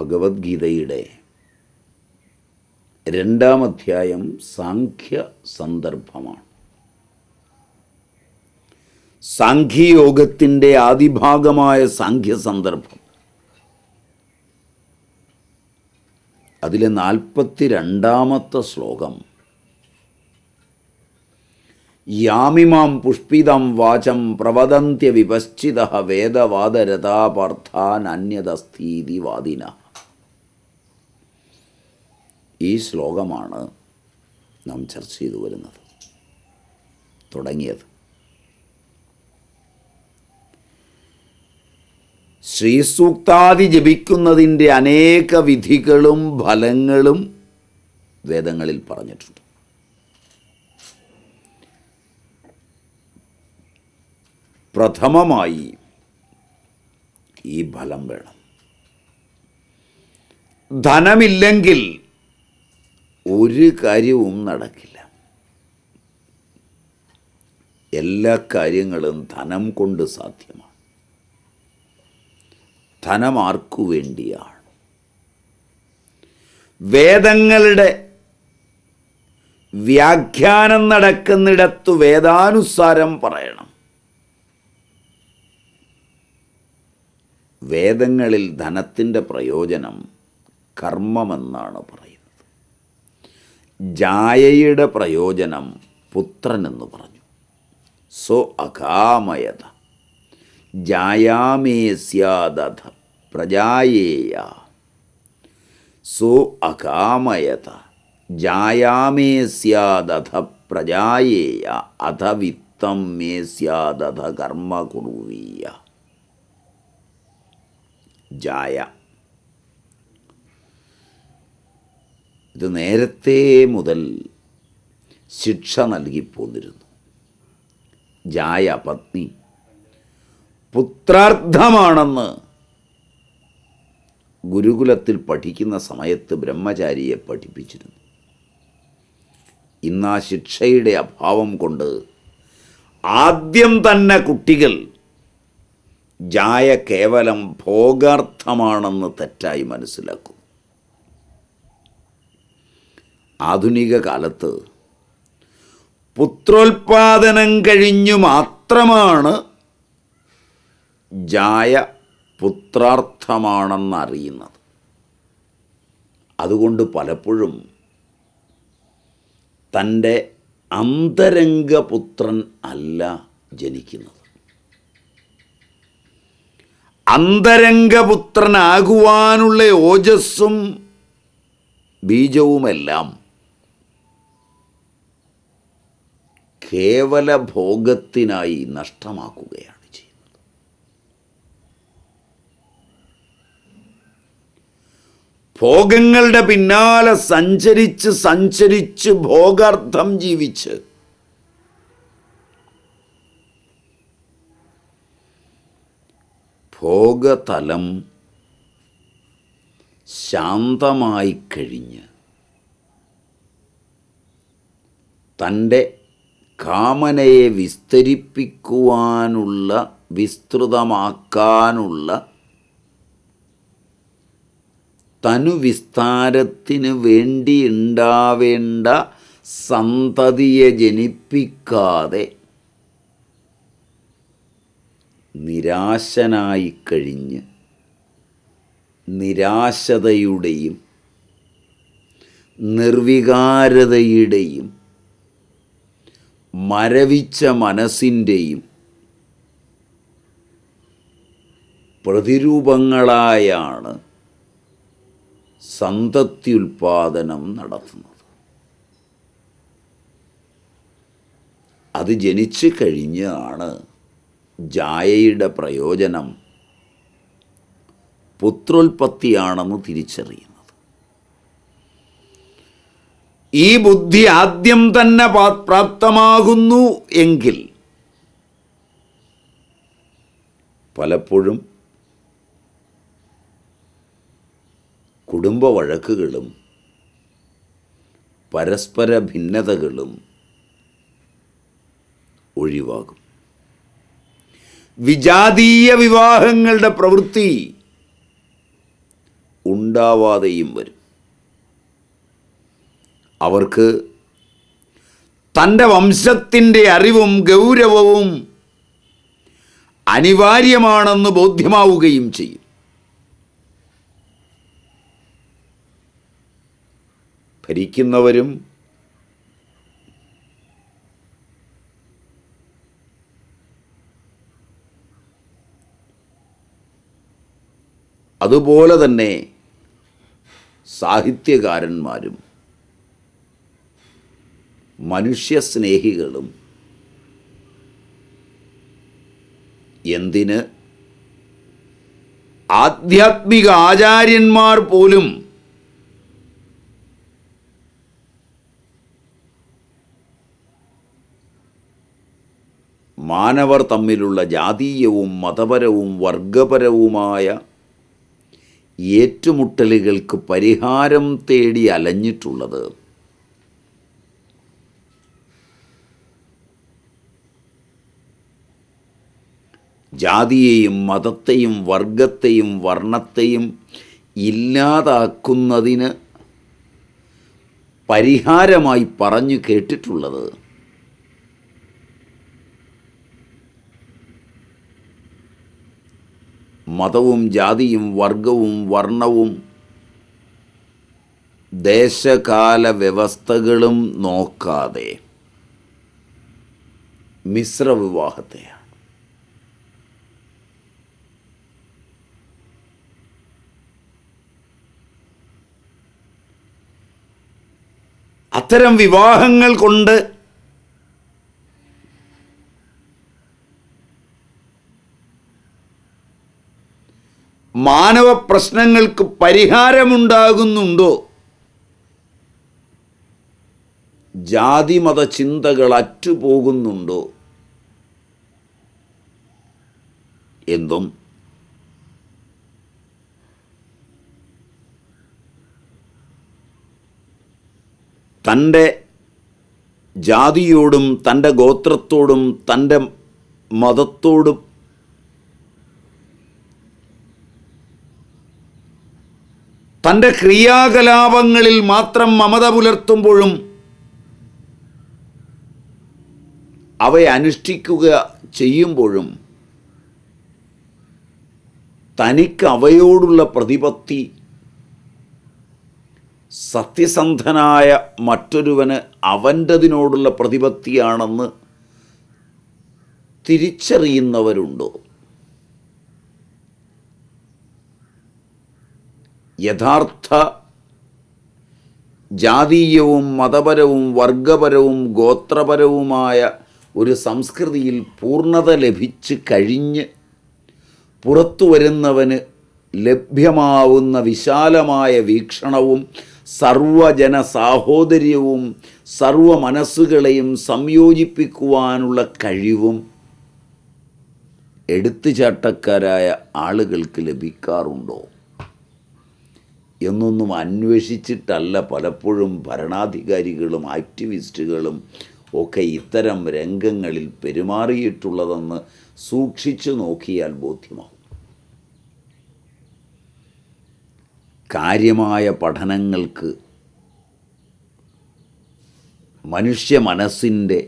ഭഗവത്ഗീതയുടെ രണ്ടാം അധ്യായം സാഖ്യ സന്ദർഭമാണ്. സാഖ്യയോഗത്തിന്റെ ആദിഭാഗമായ സാഖ്യ സന്ദർഭം. അതിലെ നാൽപ്പത്തി രണ്ടാമത്തെ ശ്ലോകം. യാമിമാം പുഷ്പിതം വാചം പ്രവദന്ത്യ വിപശ്ചിത വേദവാദരഥാപാർത്ഥാൻ അന്യതസ്ഥീതി വാദിന ഈ ശ്ലോകമാണ് നാം ചർച്ച ചെയ്തു വരുന്നത് തുടങ്ങിയത്. ശ്രീസൂക്താദി ജപിക്കുന്നതിന്റെ അനേക വിധികളും ഫലങ്ങളും വേദങ്ങളിൽ പറഞ്ഞിട്ടുണ്ട്. പ്രഥമമായി ഈ ഫലം വേണം. ധനമില്ലെങ്കിൽ ഒരു കാര്യവും നടക്കില്ല. എല്ലാ കാര്യങ്ങളും ധനം കൊണ്ട് സാധ്യമാണ്. ധനം ആർക്കു വേണ്ടിയാണ്? വേദങ്ങളുടെ വ്യാഖ്യാനം നടക്കുന്നിടത്ത് വേദാനുസാരം പറയണം. വേദങ്ങളിൽ ധനത്തിന്റെ പ്രയോജനം കർമ്മമെന്നാണ് പറയുന്നത്. ജായയുടെ പ്രയോജനം പുത്രനെന്ന് പറഞ്ഞു. സോ അകാമയത. ജായാമേ സ്യാദധ പ്രജായേയ. സോ അകാമയത. ജായാമേ സ്യാദധ പ്രജായേയ. അധ വിത്തം മേ സ്യാദധ കർമ്മ കുറുവീയ. ജായ. ഇത് നേരത്തെ മുതൽ ശിക്ഷ നൽകിപ്പോന്നിരുന്നു. ജായ പത്നി പുത്രാർത്ഥമാണെന്ന് ഗുരുകുലത്തിൽ പഠിക്കുന്ന സമയത്ത് ബ്രഹ്മചാരിയെ പഠിപ്പിച്ചിരുന്നു. ഇന്ന് ആ ശിക്ഷയുടെ അഭാവം കൊണ്ട് ആദ്യം തന്നെ കുട്ടികൾ ജായ കേവലം ഭോഗാർത്ഥമാണെന്ന് തെറ്റായി മനസ്സിലാക്കും ആധുനിക കാലത്ത് പുത്രോൽപാദനം കഴിഞ്ഞു മാത്രമാണ് ജായ പുത്രാർത്ഥമാണെന്നറിയുന്നത്. അതുകൊണ്ട് പലപ്പോഴും തന്റെ അന്തരംഗപുത്രൻ അല്ല ജനിക്കുന്നത്. അന്തരംഗപുത്രനാകുവാനുള്ള ഓജസ്സും ബീജവുമെല്ലാം കേവല ഭോഗത്തിനായി നഷ്ടമാക്കുകയാണ് ചെയ്യുന്നത്. ഭോഗങ്ങളുടെ പിന്നാലെ സഞ്ചരിച്ച് സഞ്ചരിച്ച് ഭോഗാർത്ഥം ജീവിച്ച് ഭോഗതലം ശാന്തമായി കഴിഞ്ഞ് തന്റെ കാമനയെ വിസ്തരിപ്പിക്കുവാനുള്ള വിസ്തൃതമാക്കാനുള്ള തനുവിസ്താരത്തിന് വേണ്ടി ഉണ്ടാവേണ്ട സന്തതിയെ ജനിപ്പിക്കാതെ നിരാശനായി കഴിഞ്ഞ് നിരാശതയുടെയും നിർവികാരതയുടെയും മരവിച്ച മനസ്സിന്റെയും പ്രതിരൂപങ്ങളായാണ് സന്തത്യുൽപാദനം നടത്തുന്നത്. അത് ജനിച്ചു കഴിഞ്ഞാണ് ജായയുടെ പ്രയോജനം പുത്രോൽപത്തിയാണെന്ന് തിരിച്ചറിയുന്നത്. ഈ ബുദ്ധി ആദ്യം തന്നെ പ്രാപ്തമാകുന്നു എങ്കിൽ പലപ്പോഴും കുടുംബ വഴക്കുകളും പരസ്പര ഭിന്നതകളും ഒഴിവാകും. വിജാതീയ വിവാഹങ്ങളുടെ പ്രവൃത്തി ഉണ്ടാവാതെയും വരും. അവർക്ക് തന്റെ വംശത്തിന്റെ അറിവും ഗൗരവവും അനിവാര്യമാണെന്ന് ബോധ്യമാവുകയും ചെയ്യും. ഭരിക്കുന്നവരും അതുപോലെ തന്നെ സാഹിത്യകാരന്മാരും മനുഷ്യസ്നേഹികളും എന്തിന്? ആധ്യാത്മിക ആചാര്യന്മാർ പോലും മാനവർ തമ്മിലുള്ള ജാതീയവും മതപരവും വർഗപരവുമായ ഏറ്റുമുട്ടലുകൾക്ക് പരിഹാരം തേടി അലഞ്ഞിട്ടുള്ളത് ജാതിയെയും മതത്തെയും വർഗത്തെയും വർണത്തെയും ഇല്ലാതാക്കുന്നതിന് പരിഹാരമായി പറഞ്ഞു കേട്ടിട്ടുള്ളത് മതവും ജാതിയും വർഗവും വർണവും ദേശകാല വ്യവസ്ഥകളും നോക്കാതെ മിശ്ര അത്തരം വിവാഹങ്ങൾ കൊണ്ട് മാനവ പ്രശ്നങ്ങൾക്ക് പരിഹാരമുണ്ടാകുന്നുണ്ടോ? ജാതിമത ചിന്തകൾ അറ്റുപോകുന്നുണ്ടോ? എന്നും തന്റെ ജാതിയോടും തന്റെ ഗോത്രത്തോടും തന്റെ മതത്തോടും തന്റെ ക്രിയാകലാപങ്ങളിൽ മാത്രം മമത പുലർത്തുമ്പോഴും അവയെ അനുഷ്ഠിക്കുക ചെയ്യുമ്പോഴും തനിക്ക് അവയോടുള്ള പ്രതിപത്തി സത്യസന്ധനായ മറ്റൊരുവന് അവന്റെതിനോടുള്ള പ്രതിപത്തിയാണെന്ന് തിരിച്ചറിയുന്നവരുണ്ടോ? യഥാർത്ഥ ജാതീയവും മതപരവും വർഗപരവും ഗോത്രപരവുമായ ഒരു സംസ്കൃതിയിൽ പൂർണത ലഭിച്ച് കഴിഞ്ഞ് പുറത്തു വരുന്നവന് ലഭ്യമാവുന്ന വിശാലമായ വീക്ഷണവും സർവജന സാഹോദര്യവും സർവ മനസ്സുകളെയും സംയോജിപ്പിക്കുവാനുള്ള കഴിവും എടുത്തുചാട്ടക്കാരായ ആളുകൾക്ക് ലഭിക്കാറുണ്ടോ എന്നൊന്നും അന്വേഷിച്ചിട്ടല്ല പലപ്പോഴും ഭരണാധികാരികളും ആക്ടിവിസ്റ്റുകളും ഒക്കെ ഇത്തരം രംഗങ്ങളിൽ പെരുമാറിയിട്ടുള്ളതെന്ന് സൂക്ഷിച്ചു നോക്കിയാൽ ബോധ്യമാവും കാര്യമായ പഠനങ്ങൾക്ക് മനുഷ്യ മനസ്സിന്റെ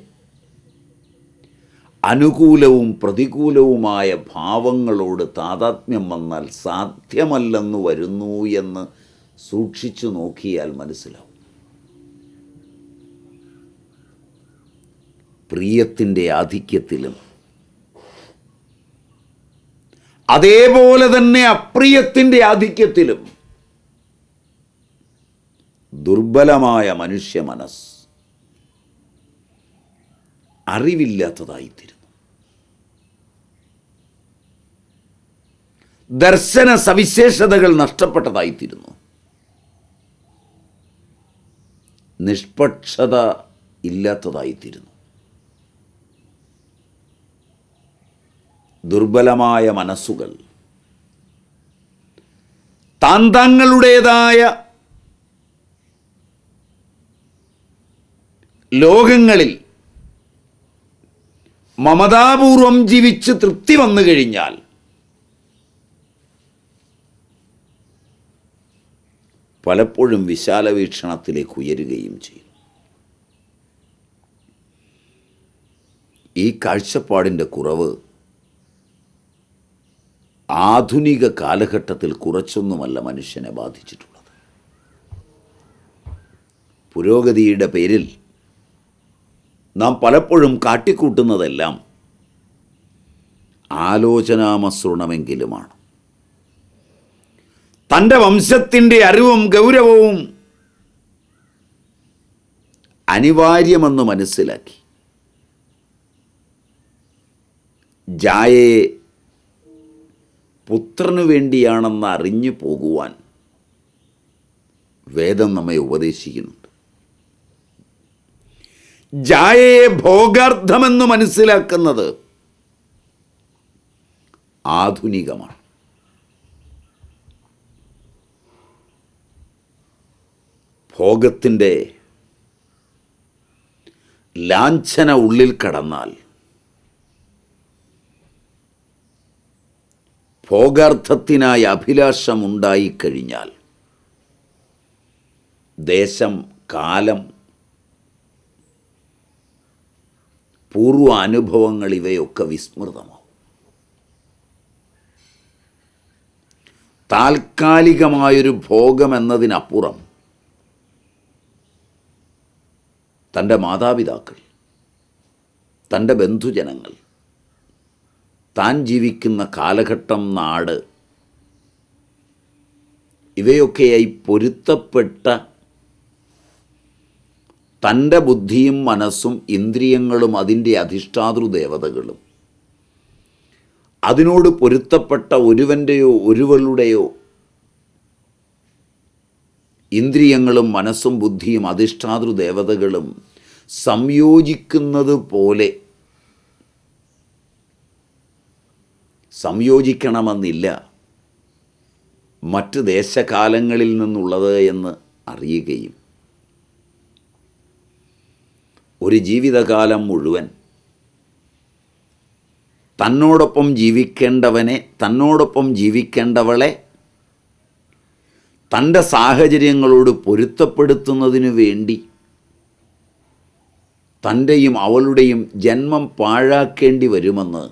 അനുകൂലവും പ്രതികൂലവുമായ ഭാവങ്ങളോട് താതാത്മ്യം വന്നാൽ സാധ്യമല്ലെന്ന് വരുന്നു എന്ന് സൂക്ഷിച്ചു നോക്കിയാൽ മനസ്സിലാവും. പ്രിയത്തിന്റെ ആധിക്യത്തിലും അതേപോലെ തന്നെ അപ്രിയത്തിന്റെ ആധിക്യത്തിലും ദുർബലമായ മനുഷ്യ മനസ്സ് അറിവില്ലാത്തതായിത്തീരുന്നു. ദർശന സവിശേഷതകൾ നഷ്ടപ്പെട്ടതായിത്തീരുന്നു. നിഷ്പക്ഷത ഇല്ലാത്തതായിത്തീരുന്നു. ദുർബലമായ മനസ്സുകൾ താൻ ലോകങ്ങളിൽ മമതാപൂർവം ജീവിച്ച് തൃപ്തി വന്നു കഴിഞ്ഞാൽ പലപ്പോഴും വിശാല വീക്ഷണത്തിലേക്ക് ഉയരുകയും ചെയ്യും. ഈ കാഴ്ചപ്പാടിന്റെ കുറവ് ആധുനിക കാലഘട്ടത്തിൽ കുറച്ചൊന്നുമല്ല മനുഷ്യനെ ബാധിച്ചിട്ടുള്ളത്. പുരോഗതിയുടെ പേരിൽ നാം പലപ്പോഴും കാട്ടിക്കൂട്ടുന്നതെല്ലാം ആലോചനാമസൃണമെങ്കിലുമാണ്. തന്റെ വംശത്തിന്റെ അറിവും ഗൗരവവും അനിവാര്യമെന്ന് മനസ്സിലാക്കി. ജായയെ പുത്രനു വേണ്ടിയാണെന്ന് അറിഞ്ഞു പോകുവാൻ വേദം നമ്മെ ഉപദേശിക്കുന്നുണ്ട് ജായയെ ഭോഗാർത്ഥമെന്ന് മനസ്സിലാക്കുന്നത് ആധുനികമാണ്. ഭോഗത്തിന്റെ ലാഞ്ചന ഉള്ളിൽ കടന്നാൽ ഭോഗാർത്ഥത്തിനായി അഭിലാഷമുണ്ടായിക്കഴിഞ്ഞാൽ ദേശം കാലം പൂർവ അനുഭവങ്ങൾ ഇവയൊക്കെ വിസ്മൃതമാവും. താൽക്കാലികമായൊരു ഭോഗം എന്നതിനപ്പുറം തന്റെ മാതാപിതാക്കൾ തന്റെ ബന്ധുജനങ്ങൾ താൻ ജീവിക്കുന്ന കാലഘട്ടം നാട് ഇവയൊക്കെയായി പൊരുത്തപ്പെട്ട തന്റെ ബുദ്ധിയും മനസ്സും ഇന്ദ്രിയങ്ങളും അതിന്റെ അധിഷ്ഠാതൃദേവതകളും. അതിനോട് പൊരുത്തപ്പെട്ട ഒരുവന്റെയോ ഒരുവളുടെയോ ഇന്ദ്രിയങ്ങളും മനസ്സും ബുദ്ധിയും അധിഷ്ഠാതൃദേവതകളും സംയോജിക്കുന്നത് പോലെ സംയോജിക്കണമെന്നില്ല. മറ്റ് ദേശകാലങ്ങളിൽ നിന്നുള്ളത് എന്ന് അറിയുകയും ഒരു ജീവിതകാലം മുഴുവൻ. തന്നോടൊപ്പം ജീവിക്കേണ്ടവനെ തന്നോടൊപ്പം ജീവിക്കേണ്ടവളെ തന്റെ സാഹചര്യങ്ങളോട് പൊരുത്തപ്പെടുത്തുന്നതിനു വേണ്ടി തന്റെയും അവളുടെയും ജന്മം പാഴാക്കേണ്ടി വരുമെന്ന്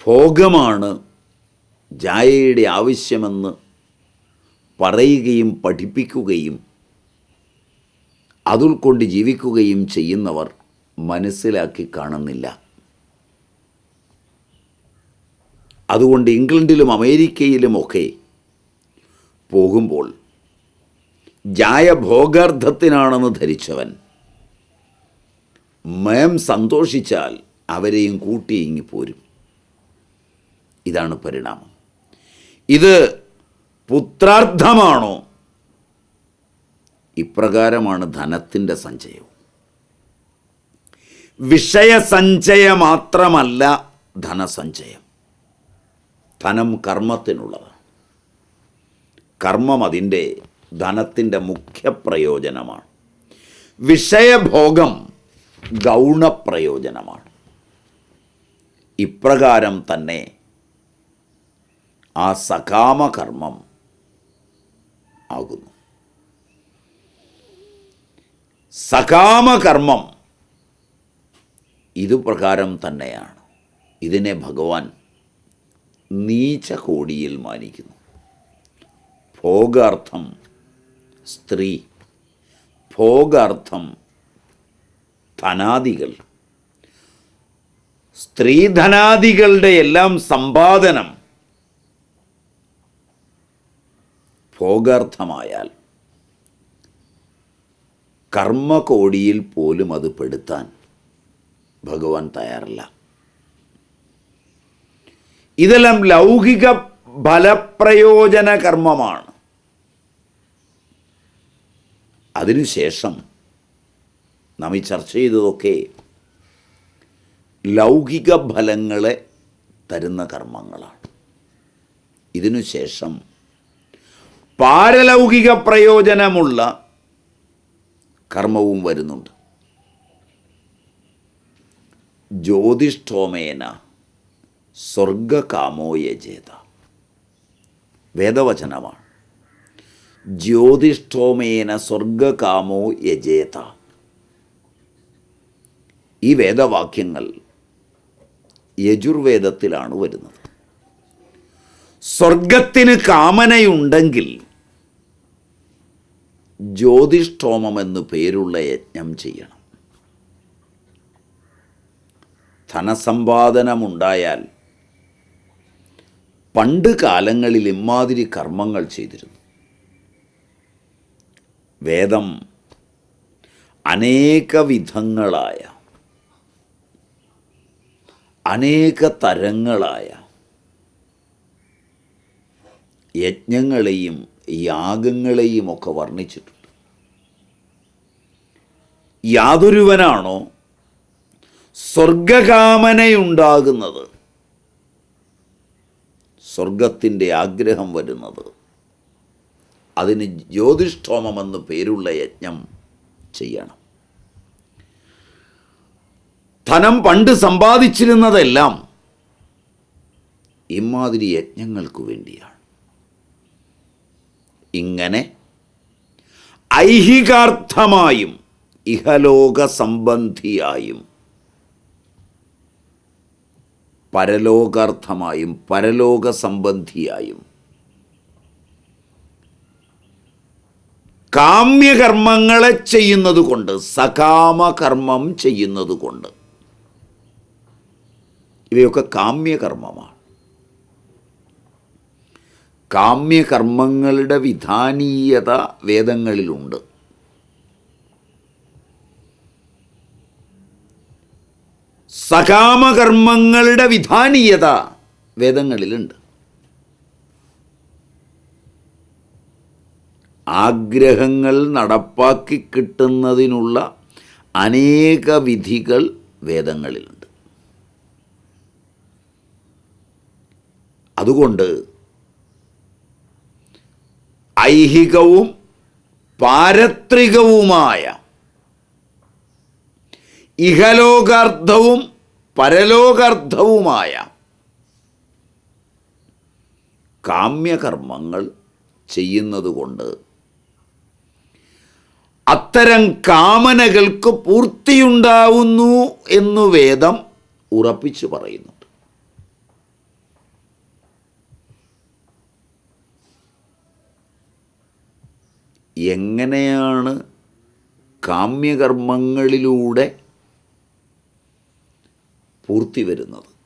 ഭോഗമാണ് ജായയുടെ ആവശ്യമെന്ന് പറയുകയും പഠിപ്പിക്കുകയും അതുൾക്കൊണ്ട് ജീവിക്കുകയും ചെയ്യുന്നവർ മനസ്സിലാക്കി കാണുന്നില്ല. അതുകൊണ്ട് ഇംഗ്ലണ്ടിലും അമേരിക്കയിലുമൊക്കെ പോകുമ്പോൾ ജായ ഭോഗാർത്ഥത്തിനാണെന്ന് ധരിച്ചവൻ മയം സന്തോഷിച്ചാൽ അവരെയും കൂട്ടി ഇങ്ങി പോരും. ഇതാണ് പരിണാമം. ഇത് പുത്രാർത്ഥമാണോ ഇപ്രകാരമാണ് ധനത്തിന്റെ സഞ്ചയവും. വിഷയസഞ്ചയ മാത്രമല്ല ധനസഞ്ചയം. ധനം കർമ്മത്തിനുള്ളതാണ്. കർമ്മം അതിന്റെ ധനത്തിന്റെ മുഖ്യ പ്രയോജനമാണ്. വിഷയഭോഗം ഗൗണപ്രയോജനമാണ്. ഇപ്രകാരം തന്നെ ആ സകാമകർമ്മം ആകുന്നു. സകാമകർമ്മം. ഇതുപ്രകാരം തന്നെയാണ്. ഇതിനെ ഭഗവാൻ നീച്ച കോടിയിൽ മാനിക്കുന്നു. ഭോഗാർത്ഥം സ്ത്രീ ഭോഗാർത്ഥം ധനാദികൾ. സ്ത്രീധനാദികളുടെ എല്ലാം സമ്പാദനം ഭോഗാർത്ഥമായാൽ കർമ്മകോടിയിൽ പോലും അത് പെടുത്താൻ ഭഗവാൻ തയ്യാറല്ല. ഇതെല്ലാം ലൗകിക ഫലപ്രയോജന കർമ്മമാണ്. അതിനുശേഷം നാം ഈ ചർച്ച ചെയ്തതൊക്കെ ലൗകിക ഫലങ്ങളെ തരുന്ന കർമ്മങ്ങളാണ്. ഇതിനുശേഷം പാരലൗകിക പ്രയോജനമുള്ള കർമ്മവും വരുന്നുണ്ട്. ജ്യോതിഷ്ഠോമേന സ്വർഗകാമോയജേത വേദവചനമാണ്. ജ്യോതിഷ്ഠോമേന സ്വർഗകാമോ യജേത ഈ വേദവാക്യങ്ങൾ യജുർവേദത്തിലാണ് വരുന്നത്. സ്വർഗത്തിന് കാമനയുണ്ടെങ്കിൽ ജ്യോതിഷ്ഠോമം എന്ന് പേരുള്ള യജ്ഞം ചെയ്യണം. ധനസമ്പാദനമുണ്ടായാൽ പണ്ട് കാലങ്ങളിൽ ഇമാതിരി കർമ്മങ്ങൾ ചെയ്തിരുന്നു. വേദം അനേക വിധങ്ങളായ അനേക തരങ്ങളായ യജ്ഞങ്ങളെയും യാഗങ്ങളെയും ഒക്കെ വർണിച്ചിട്ടുണ്ട്. യാതൊരുവനാണോ സ്വർഗകാമനയുണ്ടാകുന്നത്? സ്വർഗത്തിന്റെ ആഗ്രഹം വരുന്നത്. അതിന് ജ്യോതിഷ്ഠോമമെന്ന് പേരുള്ള യജ്ഞം ചെയ്യണം. ധനം പണ്ട് സമ്പാദിച്ചിരുന്നതെല്ലാം ഇമാതിരി യജ്ഞങ്ങൾക്ക് വേണ്ടിയാണ്. ഇങ്ങനെ ഐഹികാർത്ഥമായും ഇഹലോക സംബന്ധിയായും പരലോകാർത്ഥമായും പരലോക സംബന്ധിയായും കാമ്യകർമ്മങ്ങളെ ചെയ്യുന്നത് കൊണ്ട് സകാമകർമ്മം ചെയ്യുന്നത് കൊണ്ട് ഇവയൊക്കെ കാമ്യകർമ്മമാണ്. കാമ്യകർമ്മങ്ങളുടെ വിധാനീയത വേദങ്ങളിലുണ്ട്. സകാമകർമ്മങ്ങളുടെ വിധാനീയത വേദങ്ങളിലുണ്ട്. ആഗ്രഹങ്ങൾ നടപ്പാക്കി കിട്ടുന്നതിനുള്ള അനേക വിധികൾ വേദങ്ങളിലുണ്ട്. അതുകൊണ്ട് ഐഹികവും പാരത്രികവുമായ ഇഹലോകാർത്ഥവും പരലോകാർത്ഥവുമായ കാമ്യകർമ്മങ്ങൾ ചെയ്യുന്നതുകൊണ്ട് അത്തരം കാമനകൾക്ക് പൂർത്തിയുണ്ടാവുന്നു എന്നു വേദം ഉറപ്പിച്ചു പറയുന്നുണ്ട് എങ്ങനെയാണ് കാമ്യകർമ്മങ്ങളിലൂടെ പൂർത്തി വരുന്നത്?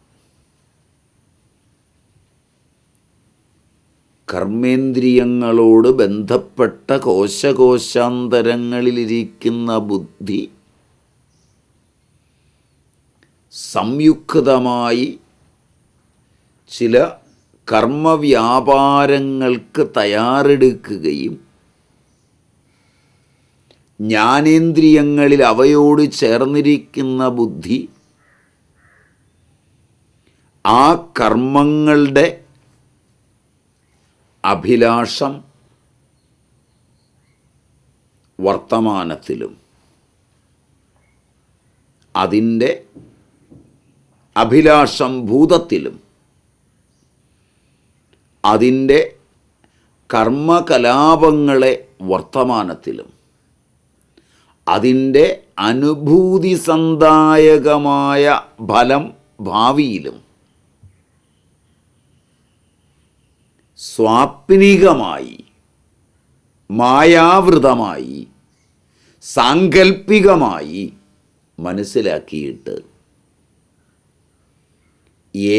കർമ്മേന്ദ്രിയങ്ങളോട് ബന്ധപ്പെട്ട കോശകോശാന്തരങ്ങളിലിരിക്കുന്ന ബുദ്ധി സംയുക്തമായി ചില കർമ്മവ്യാപാരങ്ങൾക്ക് തയ്യാറെടുക്കുകയും ജ്ഞാനേന്ദ്രിയങ്ങളിൽ അവയോട് ചേർന്നിരിക്കുന്ന ബുദ്ധി ആ കർമ്മങ്ങളുടെ അഭിലാഷം വർത്തമാനത്തിലും അതിന്റെ അഭിലാഷം ഭൂതത്തിലും അതിന്റെ കർമ്മകലാപങ്ങളെ വർത്തമാനത്തിലും അതിന്റെ അനുഭൂതി സന്ദായകമായ ഫലം ഭാവിയിലും സ്വാപ്നികമായി മായാവൃതമായി സാങ്കൽപ്പികമായി മനസ്സിലാക്കിയിട്ട്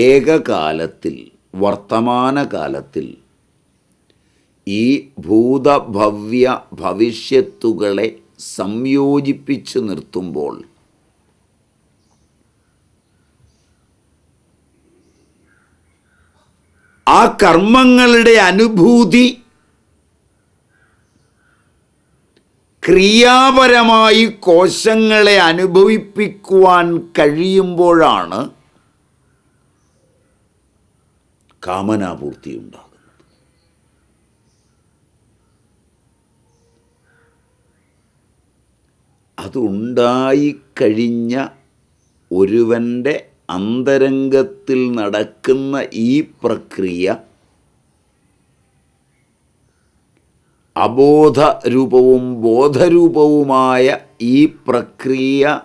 ഏകകാലത്തിൽ വർത്തമാനകാലത്തിൽ ഈ ഭൂതഭവ്യ ഭവിഷ്യത്തുകളെ സംയോജിപ്പിച്ചു നിർത്തുമ്പോൾ ആ കർമ്മങ്ങളുടെ അനുഭൂതി ക്രിയാപരമായി കോശങ്ങളെ അനുഭവിപ്പിക്കുവാൻ കഴിയുമ്പോഴാണ് കാമനാപൂർത്തി അതുണ്ടായിക്കഴിഞ്ഞ ഒരുവന്റെ അന്തരംഗത്തിൽ നടക്കുന്ന ഈ പ്രക്രിയ അബോധരൂപവും ബോധരൂപവുമായ ഈ പ്രക്രിയ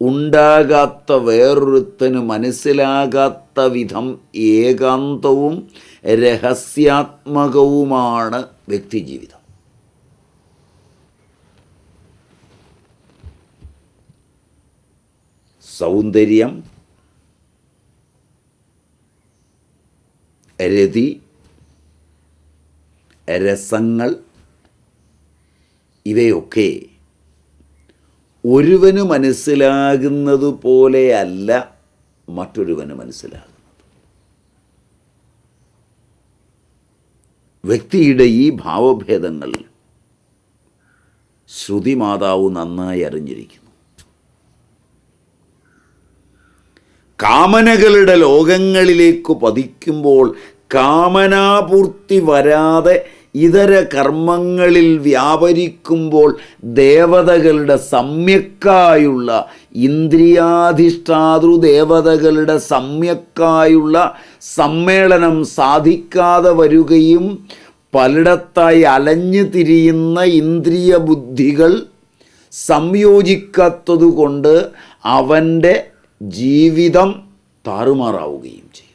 ഉണ്ടാകാത്ത വേറൊരുത്തന് മനസ്സിലാകാത്ത വിധം ഏകാന്തവും രഹസ്യാത്മകവുമാണ് വ്യക്തിജീവിതം. സൗന്ദര്യം രതി രസങ്ങൾ ഇവയൊക്കെ ഒരുവന് മനസ്സിലാകുന്നത് പോലെയല്ല മറ്റൊരുവന് മനസ്സിലാകുന്നത്. വ്യക്തിയുടെ ഈ ഭാവഭേദങ്ങൾ ശ്രുതിമാതാവ് നന്നായി അറിഞ്ഞിരിക്കുന്നു. കാമനകളുടെ ലോകങ്ങളിലേക്ക് പതിക്കുമ്പോൾ കാമനാപൂർത്തി വരാതെ ഇതര കർമ്മങ്ങളിൽ വ്യാപരിക്കുമ്പോൾ ദേവതകളുടെ സമ്യക്കായുള്ള ഇന്ദ്രിയാധിഷ്ഠാതൃ ദേവതകളുടെ സമ്യക്കായുള്ള സമ്മേളനം സാധിക്കാതെ വരികയും പലയിടത്തായി അലഞ്ഞു തിരിയുന്ന ഇന്ദ്രിയ ബുദ്ധികൾ സംയോജിക്കാത്തതുകൊണ്ട് അവന്റെ ജീവിതം താറുമാറാവുകയും ചെയ്യും.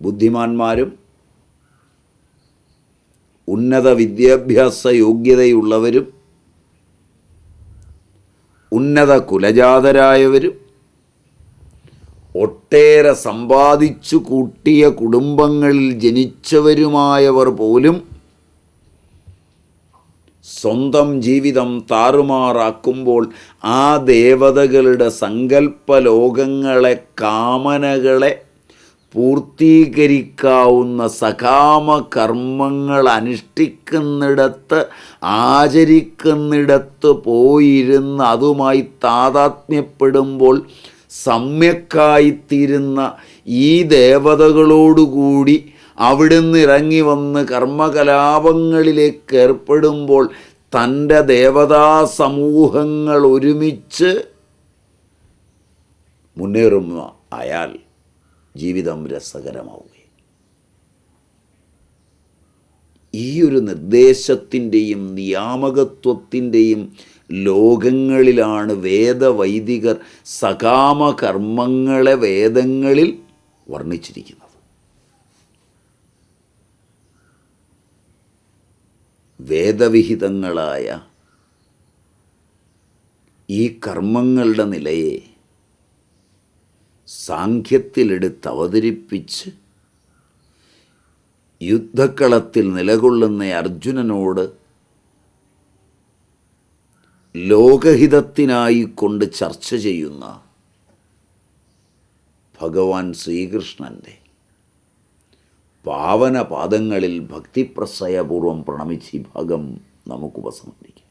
ബുദ്ധിമാന്മാരും ഉന്നത വിദ്യാഭ്യാസ യോഗ്യതയുള്ളവരും ഉന്നത കുലജാതരായവരും ഒട്ടേറെ സമ്പാദിച്ചു കൂട്ടിയ കുടുംബങ്ങളിൽ ജനിച്ചവരുമായവർ പോലും സ്വന്തം ജീവിതം താറുമാറാക്കുമ്പോൾ ആ ദേവതകളുടെ സങ്കല്പ ലോകങ്ങളെ കാമനകളെ പൂർത്തീകരിക്കാവുന്ന സകാമ കർമ്മങ്ങൾ അനുഷ്ഠിക്കുന്നിടത്ത് ആചരിക്കുന്നിടത്ത് പോയിരുന്ന് അതുമായി താതാത്മ്യപ്പെടുമ്പോൾ സമ്യക്കായിത്തീരുന്ന ഈ ദേവതകളോടുകൂടി അവിടുന്ന് ഇറങ്ങി വന്ന് കർമ്മകലാപങ്ങളിലേക്ക് ഏർപ്പെടുമ്പോൾ തന്റെ ദേവതാ സമൂഹങ്ങൾ ഒരുമിച്ച് മുന്നേറുന്ന അയാൾ ജീവിതം രസകരമാവുകയും. ഈ ഒരു നിർദ്ദേശത്തിന്റെയും നിയാമകത്വത്തിന്റെയും ലോകങ്ങളിലാണ് വേദവൈദികർ സകാമകർമ്മങ്ങളെ വേദങ്ങളിൽ വർണിച്ചിരിക്കുന്നത്. വേദവിഹിതങ്ങളായ ഈ കർമ്മങ്ങളുടെ നിലയെ സാഖ്യത്തിലെടുത്ത് അവതരിപ്പിച്ച് യുദ്ധക്കളത്തിൽ നിലകൊള്ളുന്ന അർജുനനോട് ലോകഹിതത്തിനായിക്കൊണ്ട് ചർച്ച ചെയ്യുന്ന ഭഗവാൻ ശ്രീകൃഷ്ണന്റെ പാവന പാദങ്ങളിൽ ഭക്തിപ്രസയപൂർവം പ്രണമിച്ച് ഈ ഭാഗം നമുക്ക് ഉപസംഹരിക്കാം